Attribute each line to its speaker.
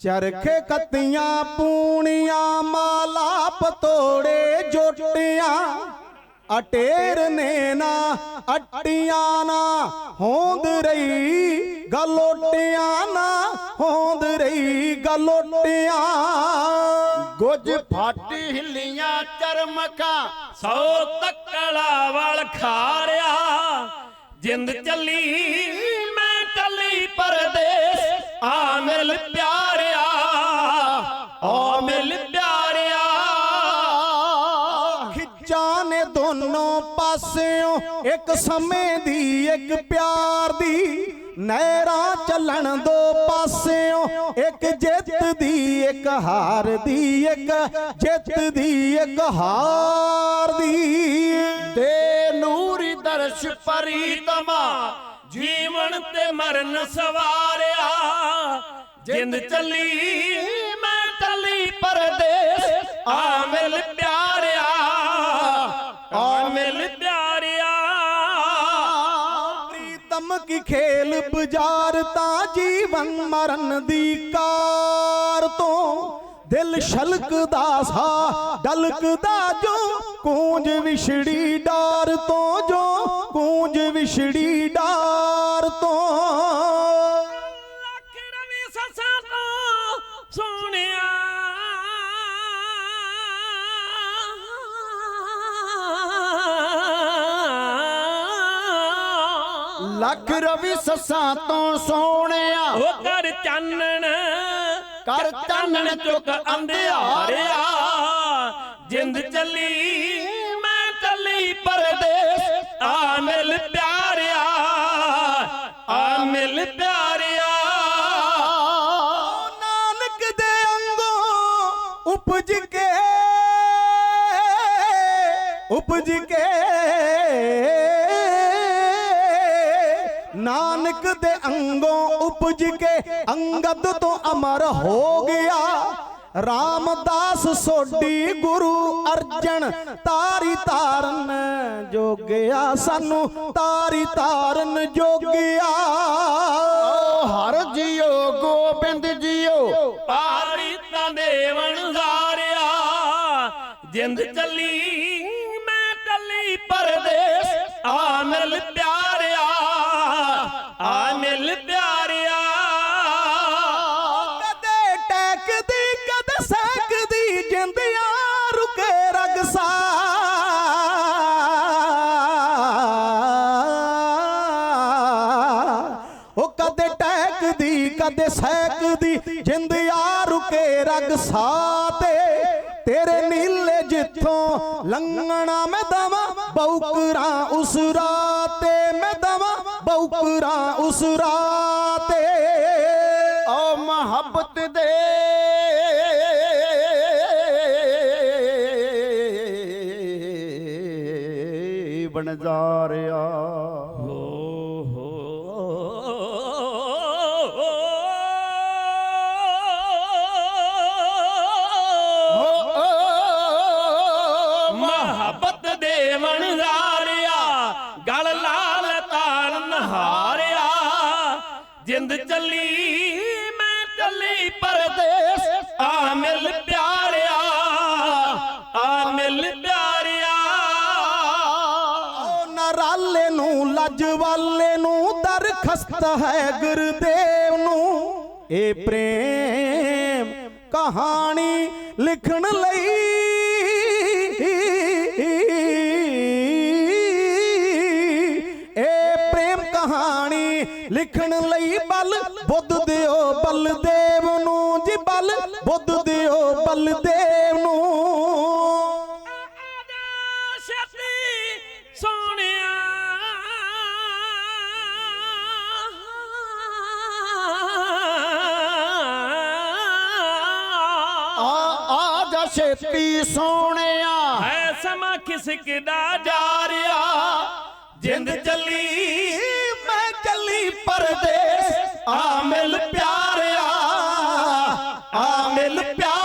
Speaker 1: ਚਰਖੇ ਕੱਤੀਆਂ, ਪੂਣੀਆਂ, ਮਾਲਾ ਪਤੋੜੇ, ਜੋਟੀਆਂ। ਅਟੇਰ ਨੇ ਨਾ ਅਟੀਆਂ ਨਾ, ਹੋਂਦ ਰਹੀ ਗਲੋਟੀਆਂ ਨਾ, ਹੋਂਦ ਰਹੀ ਗਲੋਟੀਆਂ।
Speaker 2: ਗੁੱਜ ਫਾਟੀ ਹਿੱਲੀਆਂ ਚਰਮਕਾਂ,
Speaker 3: ਸੌ ਤੱਕਲਾ ਵਲ ਖਾਰਿਆ। ਜਿੰਦ ਚੱਲੀ ਮੈਂ ਚੱਲੀ ਪਰਦੇਸ ਆ ਮਿਲ
Speaker 1: ਪਿਆ ਪਾਸਿਓਂ ਇੱਕ ਸਮੇਂ ਦੀ, ਇੱਕ ਪਿਆਰ ਦੀ ਨਹਿਰਾਂ ਚੱਲਣ ਦੋ ਪਾਸਿਓਂ। ਇੱਕ ਜਿੱਤ ਦੀ, ਇੱਕ ਹਾਰ ਦੀ, ਇੱਕ ਜਿੱਤ ਦੀ, ਇੱਕ ਹਾਰ ਦੀ।
Speaker 2: ਦੇ ਨੂਰੀ ਦਰਸ਼
Speaker 3: ਪ੍ਰੀਤਮਾ, ਜੀਵਨ ਤੇ ਮਰਨ ਸਵਾਰਿਆ। ਜਿੰਦ ਚੱਲੀ, ਮੈਂ ਚੱਲੀ ਪਰਦੇਸ, ਆ ਮਿਲ ਪਿਆਰ
Speaker 1: ਪ੍ਰੀਤਮ ਖੇਲ ਬਾਜ਼ਾਰ ਤਾਂ ਜੀਵਨ ਮਰਨ ਦੀ ਕਾਰ ਤੋਂ। ਦਿਲ ਛਲਕਦਾ ਸਾ, ਡਲਕਦਾ ਜੋ ਕੂੰਜ ਵਿਛੜੀ ਡਾਰ ਤੋਂ ਜੋ ਕੂੰਜ ਵਿਛੜੀ ਡਾਰ ਤੋਂ।
Speaker 3: ਲੱਖ ਰਵੀ ਸੱਸਾਂ ਤੋਂ ਸੋਹਣਿਆ। ਉਹ ਕਰ ਚਾਨਣ
Speaker 2: ਕਰ ਚਾਨਣ
Speaker 3: ਚੁੱਕ ਅੰਧਿਆਰਿਆ। ਜਿੰਦ ਚੱਲੀ ਮੈਂ ਚੱਲੀ ਪਰਦੇਸ। ਆ ਮਿਲ ਪਿਆਰਿਆ ਆ ਮਿਲ ਪਿਆਰਿਆ।
Speaker 1: ਨਾਨਕ ਦੇ ਅੰਗੋਂ ਉਪਜ ਕੇ ਉਪਜ ਕੇ ਨਾਨਕ ਦੇ ਅੰਗੋਂ ਉਪਜ ਕੇ ਅੰਗਦ ਤੋਂ ਅਮਰ ਹੋ ਗਿਆ। ਰਾਮਦਾਸ ਸੋਢੀ ਗੁਰੂ ਅਰਜਨ ਤਾਰੀ ਤਾਰਨ ਜੋਗਿਆ ਸਾਨੂੰ, ਤਾਰੀ ਤਾਰਨ ਜੋਗਿਆ।
Speaker 2: ਹਰ ਜੀਓ, ਗੋਬਿੰਦ ਜੀਓ
Speaker 3: ਪਾਰੀ ਤਾਂ ਦੇਵਨ ਜ਼ਾਰਿਆ ਜਿੰਦ ਚੱਲੀ, ਮੈਂ ਚੱਲੀ ਪਰਦੇਸ ਆ ਮਿਲ
Speaker 1: ਸੈਕਦੀ ਜਿੰਦਿਆਂ ਰੁਕੇ ਰਗਸਾ ਉਹ ਕਦੇ ਟੈਕਦੀ ਕਦੇ ਸੈਕਦੀ ਜਿੰਦਿਆਂ ਰੁਕੇ ਰਗਸਾ ਤੇ। ਤੇਰੇ ਨੀਲੇ ਜਿੱਥੋਂ ਲੰਘਣਾ ਮੈਂ ਦਵਾਂ, ਬੌਕਰਾਂ ਉਸ ਰਾਤੇ ਮੈਂ ਦਵਾਂ ਬੌਕਰਾਂ ਉਸ ਰਾਤੇ
Speaker 2: ਓ ਮੁਹੱਬਤ ਦੇ ਬਣਜਾਰਿਆ
Speaker 3: ਮਹੱਬਤ ਦੇ ਮਨਜ਼ਾਰਿਆ ਗਲ ਲਾਲ ਤਾਲ ਨਹਾਰਿਆ। ਜਿੰਦ ਚੱਲੀ ਮੈਂ ਚੱਲੀ ਪਰਦੇਸ, ਆ ਮਿਲ ਪਿਆਰਿਆ
Speaker 1: ਓ ਨੂੰ, ਲੱਜ ਵਾਲੇ ਨੂੰ ਦਰਖਸਤ ਹੈ ਗੁਰਦੇਵ ਨੂੰ। ਇਹ ਪ੍ਰੇਮ ਕਹਾਣੀ ਲਿਖਣ ਲਈ ਇਹ ਪ੍ਰੇਮ ਕਹਾਣੀ ਲਿਖਣ ਲਈ ਬਲ ਬੁੱਧ ਦਿਓ ਬਲਦੇਵ ਨੂੰ ਜੀ ਬਲ ਬੁੱਧ ਦਿਓ ਬਲਦੇਵ
Speaker 3: ਛੇਤੀ ਸੋਹਣਿਆ। ਹੈ ਸਮਾਂ ਕਿਸ ਕਿਦਾ ਜਾ ਰਿਹਾ। ਜਿੰਦ ਚੱਲੀ
Speaker 1: ਮੈਂ ਚੱਲੀ
Speaker 3: ਪਰਦੇਸ। ਆ ਮਿਲ ਪਿਆਰਿਆ ਆ ਮਿਲ ਪਿਆਰਿਆ